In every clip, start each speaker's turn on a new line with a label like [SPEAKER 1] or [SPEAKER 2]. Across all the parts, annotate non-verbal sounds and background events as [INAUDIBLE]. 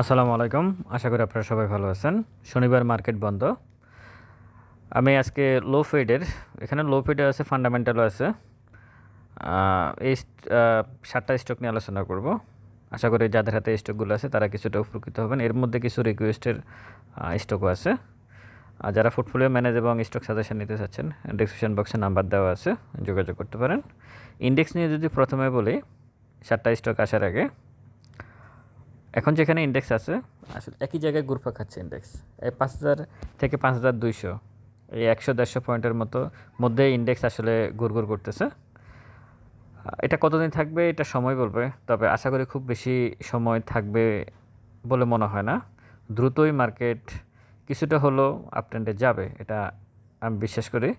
[SPEAKER 1] আসসালামু আলাইকুম। আশা করি আপনারা সবাই ভালো আছেন। শনিবার মার্কেট বন্ধ। আমি আজকে লো ফিডের এখানে লো ফিডে আছে ফান্ডামেন্টালও আছে। এই সাতটা স্টক নিয়ে আলোচনা করব। আশা করি যাদের হাতে স্টকগুলো আছে, তারা কিছুটা উপকৃত হবেন। এর মধ্যে কিছু রিকোয়েস্টের স্টকও আছে। আর যারা পোর্টফোলিও ম্যানেজ এবং স্টক সাজেশন নিতে চাচ্ছেন ডিসক্রিপশন বক্সে নাম্বার দেওয়া আছে, যোগাযোগ করতে পারেন। ইন্ডেক্স নিয়ে যদি প্রথমে বলি, সাতটা স্টক আসার আগে এখন যেখানে ইন্ডেক্স আছে, আসলে একই জায়গায় গ্রুপা খাচ্ছে ইন্ডেক্স এই পাঁচ হাজার থেকে পাঁচ হাজার দুইশো, এই একশো দেড়শো পয়েন্টের মতো মধ্যে ইন্ডেক্স আসলে গুড়গুড় করতেছে। এটা কতদিন থাকবে, এটা সময় বলবে, তবে আশা করি খুব বেশি সময় থাকবে বলে মনে হয় না। দ্রুতই মার্কেট কিছুটা হলেও আপট্রেন্ডে যাবে, এটা আমি বিশ্বাস করি।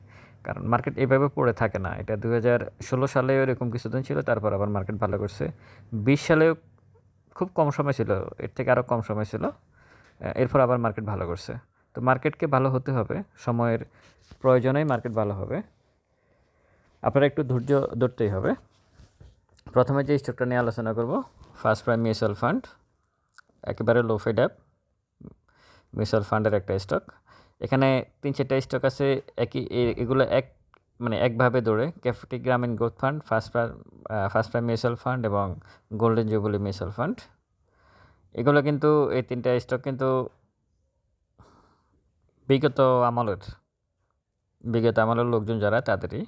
[SPEAKER 1] কারণ মার্কেট এইভাবে পড়ে থাকে না। এটা দু হাজার ষোলো সালেও এরকম কিছুদিন ছিল, তারপর আবার মার্কেট ভালো করছে। বিশ সালেও খুব কম সময় ছিল, এর থেকে আরও কম সময় ছিল। এরপর আবার মার্কেট ভালো করছে। তো মার্কেটকে ভালো হতে হবে, সময়ের প্রয়োজনেই মার্কেট ভালো হবে। আপনারা একটু ধৈর্য ধরতেই হবে। প্রথমে যে স্টকটা নিয়ে আলোচনা করব ফার্স্ট প্রাইম মিউচুয়াল ফান্ড একেবারে লো ফেড অ্যাপ মিউচুয়াল ফান্ডের একটা স্টক এখানে তিন চারটা স্টক আছে, একই এগুলো এক মানে একভাবে দৌড়ে ক্যাপিটি Grameen growth fund, first first prime mutual fund এবং গোল্ডেন জুবলি মিউচুয়াল ফান্ড। এগুলো কিন্তু এই তিনটা স্টক কিন্তু বিগত আমলের বিগত আমলের লোকজন যারা তাদেরই।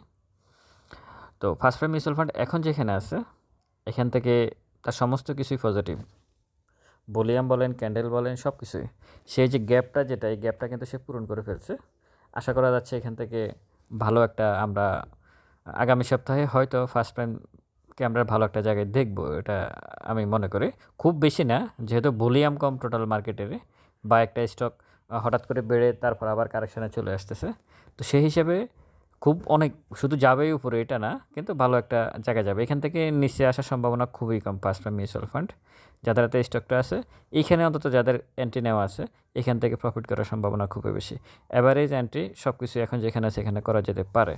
[SPEAKER 1] তো ফার্স্ট প্রাইম মিউচুয়াল ফান্ড এখন যেখানে আছে, এখান থেকে তার সমস্ত কিছুই পজিটিভ বলিয়াম বলেন, ক্যান্ডেল বলেন সব কিছুই সেই যে গ্যাপটা যেটা, এই গ্যাপটা কিন্তু সে পূরণ করে ফেলছে। আশা করা যাচ্ছে এখান থেকে ভালো একটা আমরা, আগামী সপ্তাহে হয়তো ফার্স্ট টাইমকে আমরা ভালো একটা জায়গায় দেখব, এটা আমি মনে করি। খুব বেশি না, যেহেতু ভলিউম কম টোটাল মার্কেটের বা একটা স্টক হঠাৎ করে বেড়ে তারপর আবার কারেকশানে চলে আসতেছে। তো সেই হিসাবে খুব অনেক, শুধু যাবেই উপরে, এটা না, কিন্তু ভালো একটা জায়গা যাবে। এখান থেকে নিচে আসার সম্ভাবনা খুবই কম টাইম মিউচুয়াল ফান্ড, যাদের হাতে স্টকটা আছে। এইখানে অন্তত যাদের এন্ট্রি নেওয়া আছে, এখান থেকে প্রফিট করার সম্ভাবনা খুবই বেশি। অ্যাভারেজ এন্ট্রি সব কিছু এখন যেখানে আছে, এখানে করা যেতে পারে।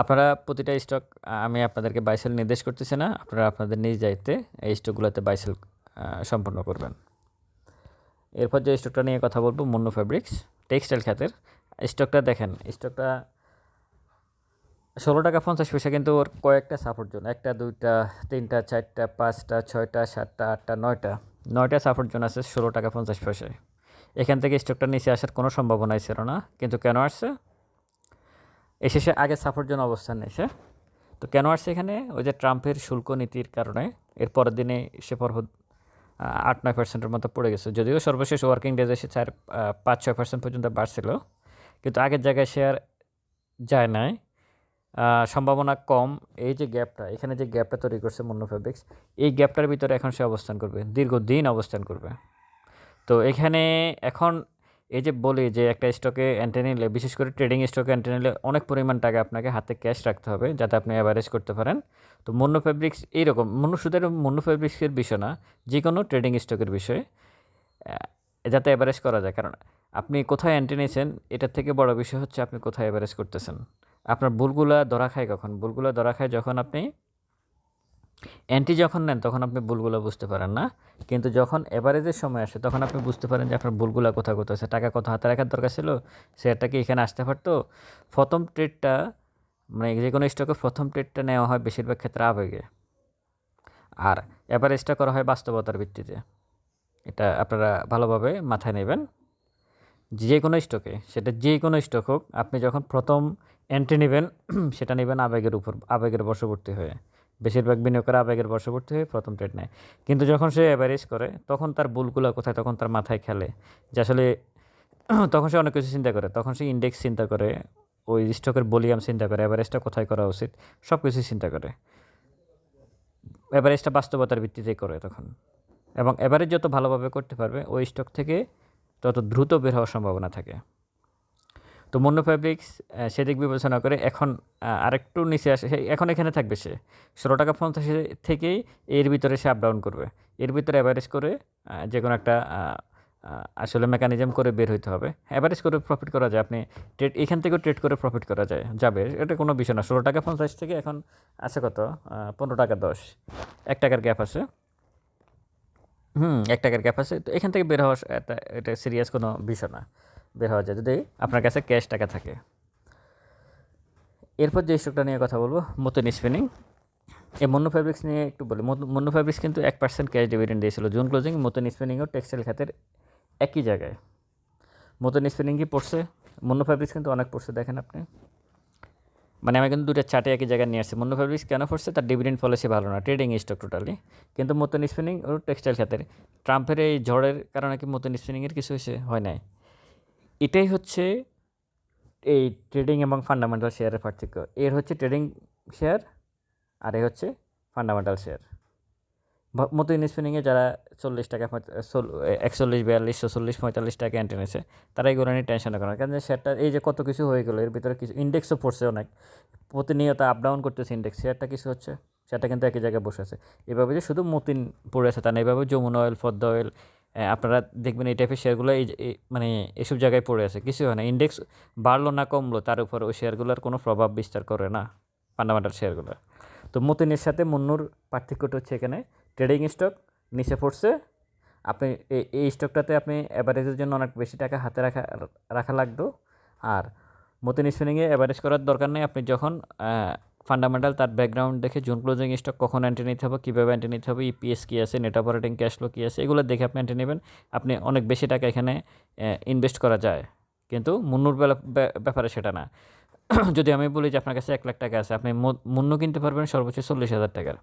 [SPEAKER 1] আপনারা প্রতিটা স্টক আমি আপনাদেরকে বাইসেল নির্দেশ করতেছি না, আপনারা আপনাদের নিজ দায়িত্বে এই স্টকগুলোতে বাইসেল সম্পন্ন করবেন। এরপর যে স্টকটা নিয়ে কথা বলব, মুন্নু ফেব্রিক্স টেক্সটাইল খাতের স্টকটা দেখেন, স্টকটা ষোলো টাকা পঞ্চাশ পয়সা, কিন্তু ওর কয়েকটা সাপোর্ট জোন একটা, দুইটা, তিনটা, চারটা, পাঁচটা, ছয়টা, সাতটা, আটটা, নয়টা নয়টা সাপোর্ট জোন আছে ষোলো টাকা পঞ্চাশ পয়সায়। এখান থেকে স্টকটা নিচে আসার কোনো সম্ভাবনাই ছিল না, কিন্তু কেন আসছে? এসে সে আগে সাপোর্ট জোন অবস্থান নিয়েছে। তো কেন আসছে এখানে? ওই যে ট্রাম্পের শুল্ক নীতির কারণে, এর পরের দিনে সে পরহদ আট, নয় পার্সেন্টের মতো পড়ে গেছে। যদিও সর্বশেষ ওয়ার্কিং ডেজে সে চার পাঁচ, ছয় পার্সেন্ট পর্যন্ত বাড়ছিল কিন্তু আগের জায়গায় আর যায় নাই। সম্ভাবনা কম। এই যে গ্যাপটা এখানে যে গ্যাপটা তৈরি করছে মন্য ফেব্রিক্স এই গ্যাপটার ভিতরে এখন সে অবস্থান করবে, দীর্ঘদিন অবস্থান করবে। তো এখানে এখন এই যে বলি যে একটা স্টকে এন্ট্রি নিলে, বিশেষ করে ট্রেডিং স্টকে এন্ট্রি নিলে অনেক পরিমাণ টাকা আপনাকে হাতে ক্যাশ রাখতে হবে যাতে আপনি অ্যাভারেজ করতে পারেন। তো মন্য ফেব্রিক্স এইরকম মন্য শুধু মন্য ফেব্রিক্সের বিষয় না যে কোনো ট্রেডিং স্টকের বিষয়ে যাতে অ্যাভারেজ করা যায়। কারণ আপনি কোথায় এন্ট্রি নিয়েছেন? এটার থেকে বড় বিষয় হচ্ছে আপনি কোথায় অ্যাভারেজ করতেছেন? আপনার ভুলগুলা ধরা খায় কখন? ভুলগুলো ধরা খায় যখন আপনি অ্যান্টি যখন নেন, তখন আপনি ভুলগুলো বুঝতে পারেন না। কিন্তু যখন এভারেজের সময় আসে, তখন আপনি বুঝতে পারেন যে আপনার ভুলগুলো কোথায় কোথায় আছে। টাকা কত হাতে রাখার দরকার ছিল? সেটা কি এখানে আসতে পারতো? প্রথম ট্রেডটা মানে যে কোনো স্টকে প্রথম ট্রেডটা নেওয়া হয় বেশিরভাগ ক্ষেত্রে আবেগে। আর অ্যাভারেজটা করা হয় বাস্তবতার ভিত্তিতে। এটা আপনারা ভালোভাবে মাথায় নেবেন। যে কোনো স্টকে, সেটা যে কোনো স্টক হোক, আপনি যখন প্রথম এন্ট্রি নেবেন, [CLEARS THROAT] সেটা নেবেন আবেগের উপর, আবেগের বশবর্তী হয়ে। বেশিরভাগ বিনিয়োগের আবেগের বশবর্তী হয়ে প্রথম ট্রেড নেয়। কিন্তু যখন সে অ্যাভারেজ করে, তখন তার ভুলগুলো কোথায়, তখন তার মাথায় খেলে। যে আসলে [CLEARS THROAT] তখন সে অনেক কিছু চিন্তা করে। তখন সে ইন্ডেক্স চিন্তা করে, ওই স্টকের ভলিউম চিন্তা করে অ্যাভারেজটা কোথায় করা উচিত সব কিছু চিন্তা করে। অ্যাভারেজটা বাস্তবতার ভিত্তিতেই করে তখন। এবং অ্যাভারেজ যত ভালোভাবে করতে পারবে, ওই স্টক থেকে তত দ্রুত বের হওয়ার সম্ভাবনা থাকে। তো মন্য ফ্যাব্রিক্স সেদিক বিবেচনা করে এখন আরেকটু নিচে আসে এখন এখানে থাকবে সে। ষোলো টাকা পঞ্চাশ থেকেই এর ভিতরে সে আপ ডাউন করবে। এর ভিতরে অ্যাভারেজ করে যে কোনো একটা আসলে মেকানিজম করে বের হইতে হবে। অ্যাভারেজ করে প্রফিট করা যায়, আপনি ট্রেড এখান থেকেও ট্রেড করে প্রফিট করা যায়, যাবে, এটা কোনো বিষয় না। ষোলো টাকা পঞ্চাশ থেকে এখন আছে কত? পনেরো টাকা দশ। এক টাকার গ্যাপ আছে। হুম, এক টাকার গ্যাপ আছে। তো এখান থেকে বের হওয়া এটা এটা সিরিয়াস কোনো বিষয় না। বের হওয়া যায়। যদি আপনার কাছে ক্যাশ টাকা থাকে। এরপর যে স্টকটা নিয়ে কথা বলব মতন স্পিনিং এই মন্য ফ্যাব্রিক্স নিয়ে একটু বলি। মন্য ফ্যাব্রিক্স কিন্তু এক পার্সেন্ট ক্যাশ ডিভিডেন্ড দিয়েছিল জুন ক্লোজিং মতন স্পিনিংও টেক্সটাইল খাতের একই জায়গায়। মতন স্পিনিং কি পড়ছে? মন্য ফ্যাব্রিক্স কিন্তু অনেক পড়ছে, দেখেন আপনি। মানে আমি কিন্তু দুটা চার্টে একই জায়গায় নিয়ে আসছি। মন্য ফ্যাব্রিক্স কেন পড়ছে তার ডিভিডেন্ড পলিসি ভালো না ট্রেডিং স্টক টোটালি কিন্তু মতন স্পিনিং ও টেক্সটাইল খাতের। ট্রাম্পের এই ঝড়ের কারণে কি মতন স্পিনিংয়ের কিছু হয়েছে? হয় নাই। এটাই হচ্ছে এই ট্রেডিং এবং ফান্ডামেন্টাল শেয়ারের পার্থক্য। এর হচ্ছে ট্রেডিং শেয়ার আর এ হচ্ছে ফান্ডামেন্টাল শেয়ার মতো স্পিনিংয়ে যারা চল্লিশ টাকা একচল্লিশ, বিয়াল্লিশ চল্লিশ পঁয়তাল্লিশ টাকা এন্ট্রি নিয়েছে, তারা এইগুলো নিয়ে টেনশন করে না কারণ শেয়ারটা এই যে কত কিছু হয়ে গেলো, এর ভিতরে কিছু ইন্ডেক্সও পড়ছে অনেক। প্রতিনিয়ত আপ ডাউন করতেছে ইন্ডেক্স শেয়ারটা কিছু হচ্ছে সেটা কিন্তু একই জায়গায় বসে আছে। এভাবে যে শুধু মতিন পড়ে আছে তা না, এভাবে যমুন অয়েল ফদ্দ অয়েল আপনারা দেখবেন এই টাইপের শেয়ারগুলো এই মানে এসব জায়গায় পড়ে আছে। কিছু হয় না। ইন্ডেক্স বাড়লো না কমলো, তার উপর ওই শেয়ারগুলোর কোনো প্রভাব বিস্তার করে না ফান্ডামেন্টাল শেয়ারগুলো তো মতিনের সাথে মুন্নুর পার্থক্যটা হচ্ছে এখানে ট্রেডিং স্টক নিচে পড়ছে। আপনি এই স্টকটাতে আপনি অ্যাভারেজের জন্য অনেক বেশি টাকা হাতে রাখা রাখা লাগতো। আর মতিন স্পিনিংয়ে অ্যাভারেজ করার দরকার নেই। আপনি যখন ফান্ডামেন্টাল তার ব্যাকগ্রাউন্ড দেখে জুন ক্লোজিং স্টক কখন অ্যান্টি নিতে হবে, কীভাবে এন্ট্রি নিতে হবে ইপিএস কী আছে নেট অপারেটিং ক্যাশ ফ্লো কী আছে, এগুলো দেখে আপনি এন্ট্রি নেবেন। আপনি অনেক বেশি টাকা এখানে ইনভেস্ট করা যায়। কিন্তু মুন্নুর ব্যাপারে সেটা না। [COUGHS] যদি আমি বলি যে আপনার কাছে এক লাখ টাকা আছে, আপনি মুন্ন কিনতে পারবেন সর্বোচ্চ চল্লিশ হাজার টাকার।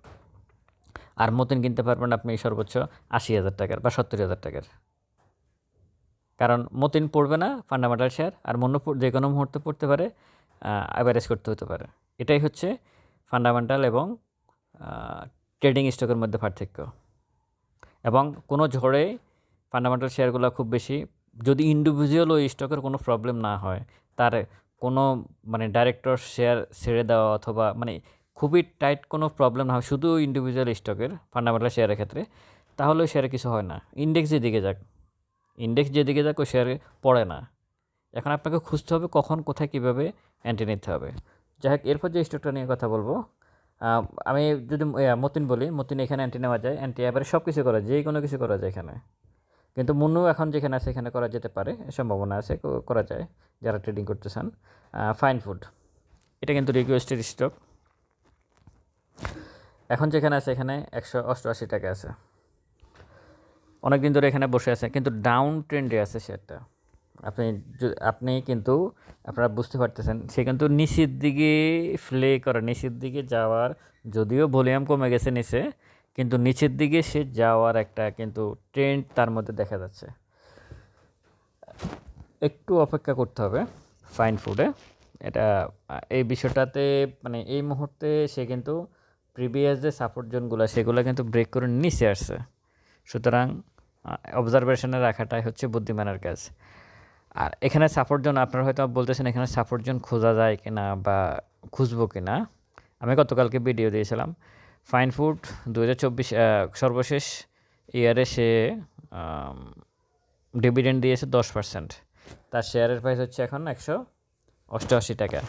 [SPEAKER 1] আর মতিন কিনতে পারবেন আপনি সর্বোচ্চ আশি হাজার টাকার বা সত্তর হাজার টাকার। কারণ মতিন পড়বে না ফান্ডামেন্টাল শেয়ার আর মন্য যে কোনো মুহূর্তে পড়তে পারে অ্যাভারেজ করতে হতে পারে। এটাই হচ্ছে ফান্ডামেন্টাল এবং ট্রেডিং স্টকের মধ্যে পার্থক্য। এবং কোনো ঝড়ে ফান্ডামেন্টাল শেয়ারগুলো খুব বেশি, যদি ইন্ডিভিজুয়াল ওই স্টকের কোনো প্রবলেম না হয়, তার কোনো মানে ডাইরেক্টর শেয়ার ছেড়ে দেওয়া অথবা মানে খুবই টাইট কোনো প্রবলেম না হয়, শুধু ইন্ডিভিজুয়াল স্টকের ফান্ডামেন্টাল শেয়ারের ক্ষেত্রে। তাহলে ওই শেয়ারে কিছু হয় না। ইন্ডেক্স যেদিকে যাক ইন্ডেক্স যেদিকে যাক, ওই শেয়ারে পড়ে না। এখন আপনাকে খুঁজতে হবে কখন, কোথায়, কীভাবে অ্যান্টি নিতে হবে। যাই হোক, এরপর যে স্টকটা নিয়ে কথা বলব আমি যদি মতিন বলি, মতিন এখানে অ্যান্টি নেওয়া যায়। অ্যান্টি এবারে সব কিছু করা যায় যে কোনো কিছু করা যায় এখানে। কিন্তু মুন্নু এখন যেখানে আছে, এখানে করা যেতে পারে, সম্ভাবনা আছে করা যায়, যারা ট্রেডিং করতে চান। ফাইন ফুড এটা কিন্তু রিকোয়েস্টেড স্টক এখন যেখানে আছে, এখানে একশো অষ্টআশি টাকা আছে। অনেক দিন ধরে এখানে বসে আছে, কিন্তু ডাউন ট্রেন্ডে আছে শেয়ারটা। আপনি আপনি কিন্তু, আপনারা বুঝতে পারতেছেন, সে কিন্তু নিচের দিকে ফ্লে করে, নিচের দিকে যাওয়ার, যদিও ভলিউম কমে গেছে নিচে, কিন্তু নিচের দিকে সে যাওয়ার একটা কিন্তু ট্রেন্ড তার মধ্যে দেখা যাচ্ছে। একটু অপেক্ষা করতে হবে ফাইন ফুডে এটা এই বিষয়টাতে মানে এই মুহূর্তে সে কিন্তু প্রিভিয়াস যে সাপোর্ট জোনগুলো, সেগুলো কিন্তু ব্রেক করে নিচে আসছে। সুতরাং অবজারভেশনে রাখাটাই হচ্ছে বুদ্ধিমানের কাজ। আর এখানে সাপোর্ট জোন, আপনারা হয়তো বলতেছেন এখানে সাপোর্ট জোন খোঁজা যায় কিনা বা খুঁজবো কিনা। আমি গতকালকে ভিডিও দিয়েছিলাম। ফাইন ফুড দু হাজার চব্বিশ সর্বশেষ ইয়ারে সে ডিভিডেন্ড দিয়েছে দশ পার্সেন্ট তার শেয়ারের প্রাইস হচ্ছে এখন একশো অষ্টআশি টাকা।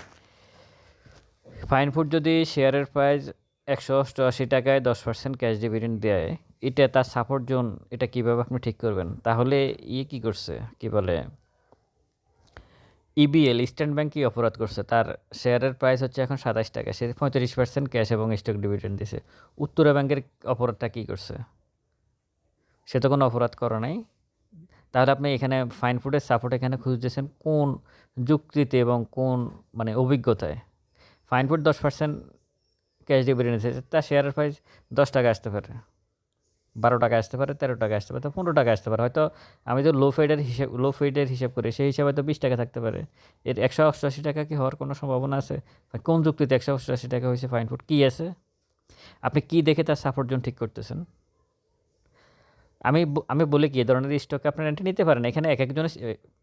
[SPEAKER 1] ফাইন ফুড যদি শেয়ারের প্রাইস একশো অষ্টআশি টাকায় দশ পার্সেন্ট ক্যাশ ডিভিডেন্ড দেয়। এটা তার সাপোর্ট জোন এটা কীভাবে আপনি ঠিক করবেন? তাহলে ইয়ে কী করছে? কি বলে? ইবিএল ইস্টার্ন ব্যাংক কী অপরাধ করছে? তার শেয়ারের প্রাইস হচ্ছে এখন সাতাশ টাকা। সে পঁয়ত্রিশ পার্সেন্ট ক্যাশ এবং স্টক ডিভিডেন্ড দিছে। উত্তরা ব্যাংকের অপরাধটা কী করছে? সে তো কোনো অপরাধ করে নাই। তাহলে আপনি এখানে ফাইন ফুডের সাপোর্ট এখানে খুঁজতেছেন কোন যুক্তিতে এবং কোন মানে অভিজ্ঞতায়? ফাইন ফুড দশ পার্সেন্ট ক্যাশ ডিভিডেন্ড দিয়েছে তার শেয়ারের প্রাইস দশ টাকা আসতে পারে, বারো টাকা আসতে পারে, তেরো টাকা আসতে পারে, তো পনেরো টাকা আসতে পারে। হয়তো আমি তো লো ফেডের হিসাব লো ফেডের হিসাব করি, সেই হিসাবে তো বিশ টাকা থাকতে পারে। এর একশো অষ্টআশি টাকা কি হওয়ার কোনো সম্ভাবনা আছে? কোন যুক্তিতে একশো অষ্টআশি টাকা হয়েছে ফাইন ফুড কী আছে? আপনি কি দেখে তার সাপোর্ট জোন ঠিক করতেছেন? আমি আমি বলি কি এ ধরনের স্টকে আপনার এন্ট্রি নিতে পারেন। এখানে এক একজনের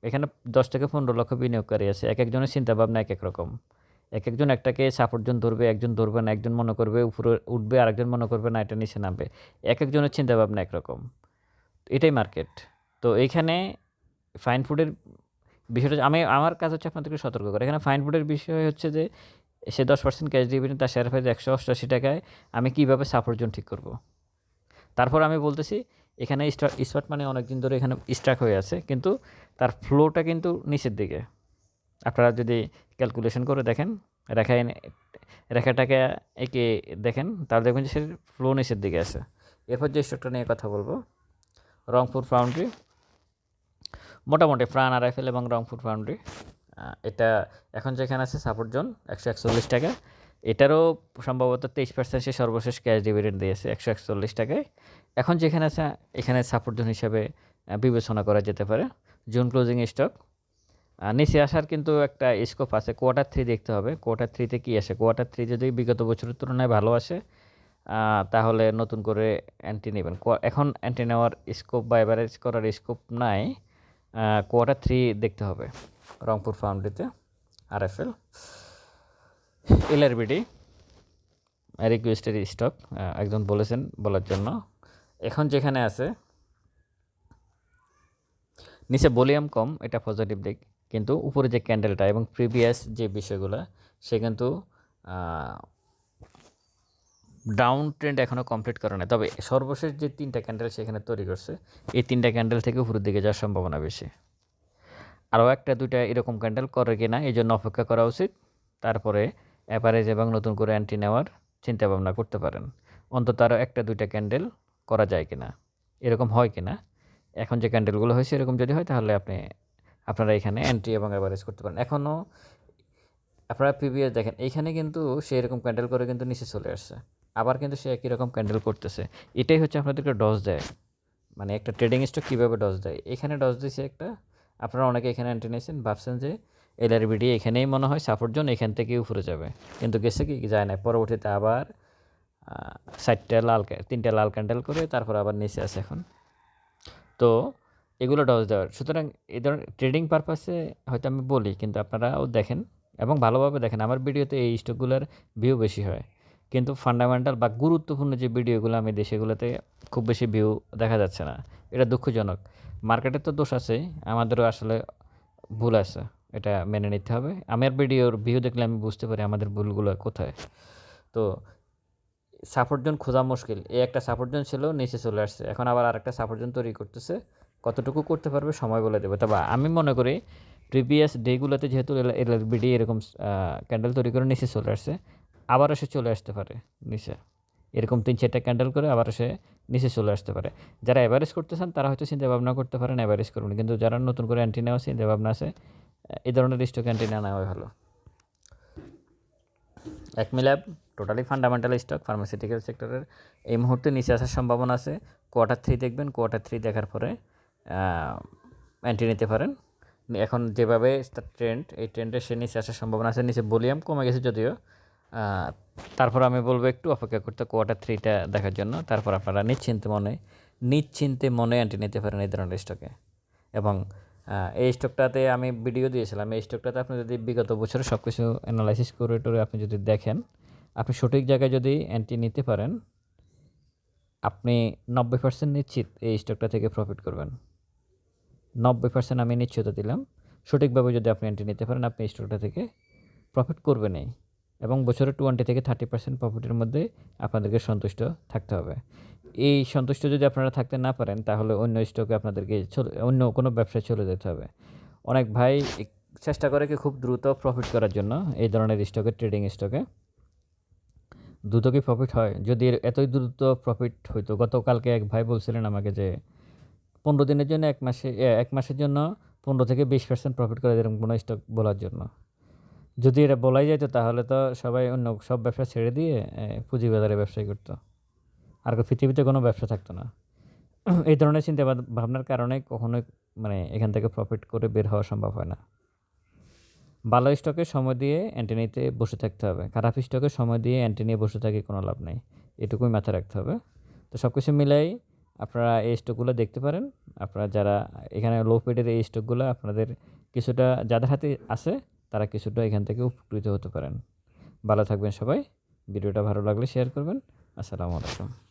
[SPEAKER 1] এখানে দশ থেকে পনেরো লক্ষ বিনিয়োগকারী আছে। এক একজনের চিন্তাভাবনা এক এক রকম। এক একজন একটাকে সাপোর্টজন ধরবে, একজন ধরবে না, একজন মনে করবে উপরে উঠবে, আরেকজন মনে করবে না, এটা নিচে নামবে। এক একজনের চিন্তাভাবনা একরকম। এটাই মার্কেট। তো এইখানে ফাইন ফুডের বিষয়টা আমি, আমার কাজ হচ্ছে আপনাদেরকে সতর্ক করে। এখানে ফাইন ফুডের বিষয় হচ্ছে যে, সে দশ পার্সেন্ট ক্যাশ ডিভিডেন্ড তার শেয়ার প্রাইস একশো অষ্টআশি টাকায় আমি কীভাবে সাপোর্টজন ঠিক করব। তারপর আমি বলতেছি, এখানে স্মার্ট মানে অনেক দিন ধরে এখানে স্ট্রাক হয়ে আছে, কিন্তু তার ফ্লোটা কিন্তু নিচের দিকে। আপনারা যদি ক্যালকুলেশন করে দেখেন, রেখায় রেখাটাকে একে দেখেন, তাহলে দেখবেন যে সে ফ্লো নিচের দিকে আছে। এরপর যে স্টকটা নিয়ে কথা বলব, রংপুর ফাউন্ড্রি মোটামুটি প্রাণ আরএফএল এবং রংপুর ফাউন্ড্রি এটা এখন যেখানে আছে সাপোর্ট জোন একশো একচল্লিশ টাকা। এটারও সম্ভবত তেইশ পার্সেন্ট সে সর্বশেষ ক্যাশ ডিভিডেন্ড দিয়েছে, একশো একচল্লিশ টাকায়। এখন যেখানে আছে, এখানে সাপোর্ট জোন হিসাবে বিবেচনা করা যেতে পারে। জুন ক্লোজিং স্টক নিচে আসার কিন্তু একটা স্কোপ আছে। কোয়ার্টার থ্রি দেখতে হবে। কোয়ার্টার থ্রিতে কী আসে? কোয়ার্টার থ্রি যদি বিগত বছরের তুলনায় ভালো আসে তাহলে নতুন করে অ্যান্টি নেবেন। এখন অ্যান্টি নেওয়ার স্কোপ বা অ্যাভারেজ করার স্কোপ নাই। কোয়ার্টার থ্রি দেখতে হবে রংপুর ফাউন্ড্রিতে আরএফএল এলআরবিডি রিকোয়েস্টের স্টক একজন বলেছেন বলার জন্য। এখন যেখানে আছে, নিচে ভলিউম কম, এটা পজিটিভ দিক। কিন্তু উপরে যে ক্যান্ডেলটা এবং প্রিভিয়াস যে বিষয়গুলো, সে কিন্তু ডাউন ট্রেন্ড এখনও কমপ্লিট করে না তবে সর্বশেষ যে তিনটা ক্যান্ডেল সেখানে তৈরি করছে, এই তিনটা ক্যান্ডেল থেকে উপরের দিকে যাওয়ার সম্ভাবনা বেশি। আরও একটা, দুইটা এরকম ক্যান্ডেল করে কি না এই জন্য অপেক্ষা করা উচিত। তারপরে অ্যাভারেজ এবং নতুন করে অ্যান্টি নেওয়ার চিন্তা ভাবনা করতে পারেন। অন্তত আরও একটা, দুইটা ক্যান্ডেল করা যায় কি না এরকম হয় কি না এখন যে ক্যান্ডেলগুলো হয়েছে, এরকম যদি হয়, তাহলে আপনি আপনারা এখানে এন্ট্রি এবং অ্যাভারেজ করতে পারেন। এখনও আপনারা প্রিভিয়াস দেখেন এইখানে কিন্তু সে এরকম ক্যান্ডেল করে কিন্তু নিচে চলে আসছে। আবার কিন্তু সে একই রকম ক্যান্ডেল করতেছে। এটাই হচ্ছে আপনাদেরকে ডজ দেয়। মানে একটা ট্রেডিং স্টক কীভাবে ডজ দেয়? এখানে ডজ দিয়েছে একটা, আপনারা অনেকে এখানে এন্ট্রি নিয়েছেন, ভাবছেন যে এলআরবিডি এখানেই মনে হয় সাপোর্ট জোন এখান থেকে উপরে যাবে। কিন্তু গেছে কি, যায় না পরবর্তীতে আবার চারটা লাল তিনটা লাল ক্যান্ডেল করে তারপর আবার নিচে আছে এখন। তো এগুলো ডজ দেওয়ার। সুতরাং এই ধরনের ট্রেডিং পারপাসে হয়তো আমি বলি, কিন্তু আপনারাও দেখেন এবং ভালোভাবে দেখেন। আমার ভিডিওতে এই স্টকগুলোর ভিউ বেশি হয়। কিন্তু ফান্ডামেন্টাল বা গুরুত্বপূর্ণ যে ভিডিওগুলো আমি দিই, সেগুলোতে খুব বেশি ভিউ দেখা যাচ্ছে না। এটা দুঃখজনক। মার্কেটের তো দোষ আছে, আমাদেরও আসলে ভুল আছে। এটা মেনে নিতে হবে। আমার ভিডিওর ভিউ দেখলে আমি বুঝতে পারি আমাদের ভুলগুলো কোথায়। তো সাপোর্ট জোন খোঁজা মুশকিল। এই একটা সাপোর্ট জোন ছিল, নিচে চলে আসছে। এখন আবার আরেকটা সাপোর্ট জোন তৈরি করতেছে। কতটুকু করতে পারবে সময় বলে দেবে। তবে আমি মনে করি প্রিভিয়াস ডেগুলোতে যেহেতু এলএলবিডি এরকম ক্যান্ডেল তৈরি করে নিচে চলে আসছে আবারও সে চলে আসতে পারে নিচে। এরকম তিন চারটা ক্যান্ডেল করে আবার সে নিচে চলে আসতে পারে। যারা অ্যাভারেজ করতে চান তারা হয়তো চিন্তা ভাবনা করতে পারেন অ্যাভারেজ করবেন কিন্তু যারা নতুন করে অ্যান্টি নেওয়া চিন্তা ভাবনা আছে এই ধরনের স্টক অ্যান্টি না নেওয়াই ভালো। একমিল্যাব টোটালি ফান্ডামেন্টাল স্টক ফার্মাসিউটিক্যাল সেক্টরের এই মুহূর্তে নিচে আসার সম্ভাবনা আছে। কোয়ার্টার থ্রি দেখবেন কোয়ার্টার থ্রি দেখার পরে অ্যান্টি নিতে পারেন। এখন যেভাবে তার ট্রেন্ড এই ট্রেন্ডের সে নিচে আসার সম্ভাবনা আছে, নিচে ভলিউম কমে গেছে যদিও। তারপর আমি বলব একটু অপেক্ষা করতে কোয়ার্টার থ্রিটা দেখার জন্য। তারপর আপনারা নিশ্চিন্তে মনে নিশ্চিন্তে মনে অ্যান্টি নিতে পারেন এই ধরনের স্টকে এবং এই স্টকটাতে আমি ভিডিও দিয়েছিলাম, এই স্টকটাতে আপনি যদি বিগত বছরে সব কিছু অ্যানালাইসিস করে টোরে আপনি যদি দেখেন, আপনি সঠিক জায়গায় যদি অ্যান্টি নিতে পারেন, আপনি নব্বই পার্সেন্ট নিশ্চিত এই স্টকটা থেকে প্রফিট করবেন। নব্বই পার্সেন্ট আমি নিশ্চয়তা দিলাম। সঠিকভাবে যদি আপনি অ্যান্টি নিতে পারেন, আপনি স্টকটা থেকে প্রফিট করবেনই এবং বছরে টোয়েন্টি থেকে থার্টি পার্সেন্ট প্রফিটের মধ্যে আপনাদেরকে সন্তুষ্ট থাকতে হবে। এই সন্তুষ্ট যদি আপনারা থাকতে না পারেন, তাহলে অন্য স্টকে আপনাদেরকে চলে, অন্য কোনো ব্যবসায় চলে যেতে হবে। অনেক ভাই চেষ্টা করে কি খুব দ্রুত প্রফিট করার জন্য এই ধরনের স্টকে ট্রেডিং স্টকে দ্রুত কি প্রফিট হয়? যদি এতই দ্রুত প্রফিট হইতো, গতকালকে এক ভাই বলছিলেন আমাকে যে পনেরো দিনের জন্য, এক মাসে এক মাসের জন্য পনেরো থেকে বিশ পার্সেন্ট প্রফিট করে এরকম কোনো স্টক বলার জন্য। যদি এটা বলাই যেত তাহলে তো সবাই অন্য সব ব্যবসা ছেড়ে দিয়ে পুঁজিবাজারে ব্যবসায় করতো। আর পৃথিবীতে কোনো ব্যবসা থাকতো না। [CLEARS THROAT] এই ধরনের চিন্তা ভাব- ভাবনার কারণে কখনোই মানে এখান থেকে প্রফিট করে বের হওয়া সম্ভব হয় না। ভালো স্টকে সময় দিয়ে অ্যান্টিনিতে বসে থাকতে হবে। খারাপ স্টকে সময় দিয়ে অ্যান্টি নিয়ে বসে থাকি কোনো লাভ নেই। এটুকুই মাথায় রাখতে হবে। তো সব কিছু মিলাই আপনারা এই স্টকগুলো দেখতে পারেন। আপনারা যারা এখানে লো পেডের এই স্টকগুলো আপনাদের কিছুটা, যাদের হাতে আছে, তারা কিছুটা এখান থেকে উপকৃত হতে পারেন। ভালো থাকবেন সবাই। ভিডিওটা ভালো লাগলে শেয়ার করবেন। আসসালামু আলাইকুম।